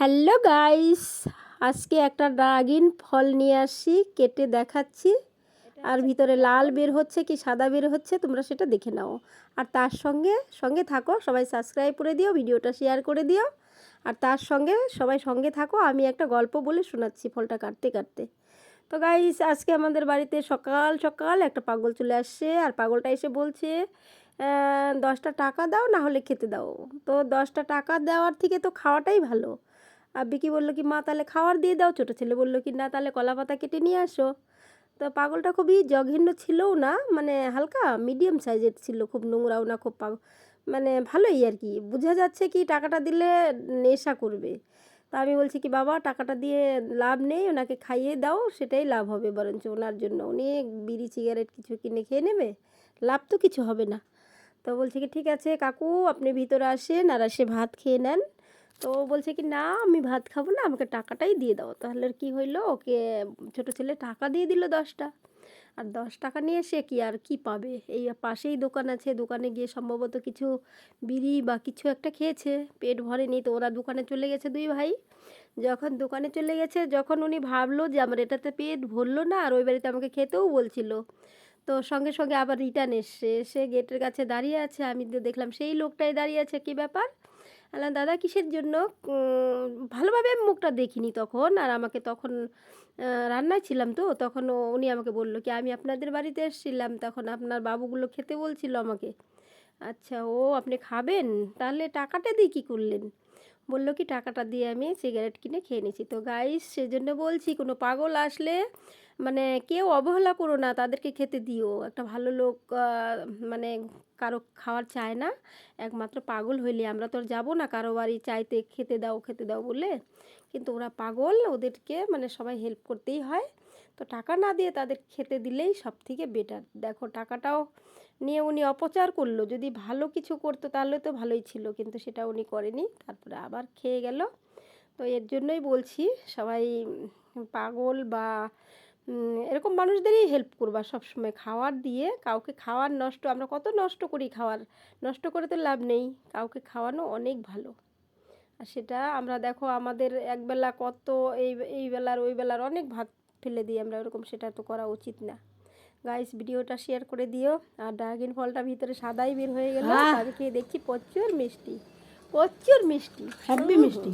Hello guys, আজকে একটা ড্রাগিন ফল নিয়ে আসি, কেটে দেখাচ্ছি। আর ভিতরে লাল বের হচ্ছে কি সাদা বের হচ্ছে, তোমরা সেটা দেখে নাও। আর তার সঙ্গে সঙ্গে থাকো, সবাই সাবস্ক্রাইব করে দিও, ভিডিওটা শেয়ার করে দিও। আর তার সঙ্গে, সবাই সঙ্গে থাকো, আমি একটা গল্প বলে শোনাচ্ছি ফলটা কাটতে কাটতে। তো গাইস, আজকে আমাদের বাড়িতে সকাল সকাল একটা পাগল চলে আসছে, আর পাগলটা এসে বলছে দশটা টাকা দাও, না হলে খেতে দাও। তো দশটা টাকা দেওয়ার থেকে তো খাওয়াটাই ভালো। আর বিকি বলল কি, মা, তাহলে খাওয়ার দিয়ে দাও। ছোটো ছেলে বলল কি, না, তাহলে কলা পাতা কেটে নিয়ে আসো। তো পাগলটা খুবই জঘন্য ছিলও না মানে হালকা মিডিয়াম সাইজের ছিল, খুব নোংরাও না, খুব পাগ মানে ভালোই আর কি। বোঝা যাচ্ছে কি, টাকাটা দিলে নেশা করবে। তা আমি বলছি কি, বাবা, টাকাটা দিয়ে লাভ নেই, ওনাকে খাইয়ে দাও, সেটাই লাভ হবে। বরঞ্চ ওনার জন্য উনি বিড়ি সিগারেট কিছু কিনে খেয়ে নেবে, লাভ তো কিছু হবে না। তো বলছি কি, ঠিক আছে কাকু, আপনি ভিতরে আসেন আর এসে ভাত খেয়ে নেন। তো বলছে কি, না, আমি ভাত খাব না, আমাকে টাকাটাই দিয়ে দাও। তাহলে কি হইল, ওকে ছোট ছেলে টাকা দিয়ে দিল দশটা। আর দশ টাকা নিয়ে সে কি আর কি পাবে? এই পাশেই দোকান আছে, দোকানে গিয়ে সম্ভবত কিছু বিড়ি বা কিছু একটা খেয়েছে, পেট ভরেনি। তো ওরা দোকানে চলে গেছে দুই ভাই। যখন দোকানে চলে গেছে, যখন উনি ভাবলো যে আমার এটাতে পেট ভরলো না, আর ওই বাড়িতে আমাকে খেতেও বলছিল, তো সঙ্গে সঙ্গে আবার রিটার্ন এসছে। সে গেটের কাছে দাঁড়িয়ে আছে, আমি দেখলাম সেই লোকটাই দাঁড়িয়ে আছে, কী ব্যাপার? আলাম দাদা কিসের জন্য? ভালোভাবে মুখটা দেখিনি তখন, আর আমাকে তখন রান্নায় ছিলাম তো, তখন উনি আমাকে বলল কি, আমি আপনাদের বাড়িতে এসেছিলাম, তখন আপনার বাবুগুলো খেতে বলছিল আমাকে। আচ্ছা ও, আপনি খাবেন? তাহলে টাকাটা দিয়ে কী করলেন? বলল কি, টাকাটা দিয়ে আমি সিগারেট কিনে খেয়ে নিয়েছি। তো গাইস সেজন্য বলছি, কোনো পাগল আসলে মানে কেউ অবহেলা করো না, তাদেরকে খেতে দিও। একটা ভালো লোক মানে কারও খাওয়ার চায় না, একমাত্র পাগল হইলে আমরা তো যাব না কারও বাড়ি, চাইতে খেতে দাও খেতে দাও বলে কিন্তু ওরা পাগল, ওদেরকে মানে সবাই হেল্প করতেই হয়। তো টাকা না দিয়ে তাদের খেতে দিলেই সব থেকে বেটার দেখো টাকাটাও নিয়ে উনি অপচার করল, যদি ভালো কিছু করতো তাহলে তো ভালোই ছিল, কিন্তু সেটা উনি করেনি। তারপরে আবার খেয়ে গেল। তো এর জন্যই বলছি, সবাই পাগল বা এরকম মানুষদেরই হেল্প করবা সবসময়। খাওয়ার দিয়ে কাউকে খাওয়ার নষ্ট আমরা কত নষ্ট করি খাওয়ার। নষ্ট করে তো লাভ নেই কাউকে খাওয়ানো অনেক ভালো। আর সেটা আমরা দেখো আমাদের একবেলা কত এই এই বেলার ওই বেলার অনেক ভাত ফেলে দিই আমরা ওরকম সেটা তো করা উচিত না। গাইস ভিডিওটা শেয়ার করে দিও। আর ড্রাগন ফলটা ভিতরে সাদাই বের হয়ে গেল। তাদেরকে দেখছি প্রচুর মিষ্টি প্রচুর মিষ্টি। হ্যাপি মিষ্টি।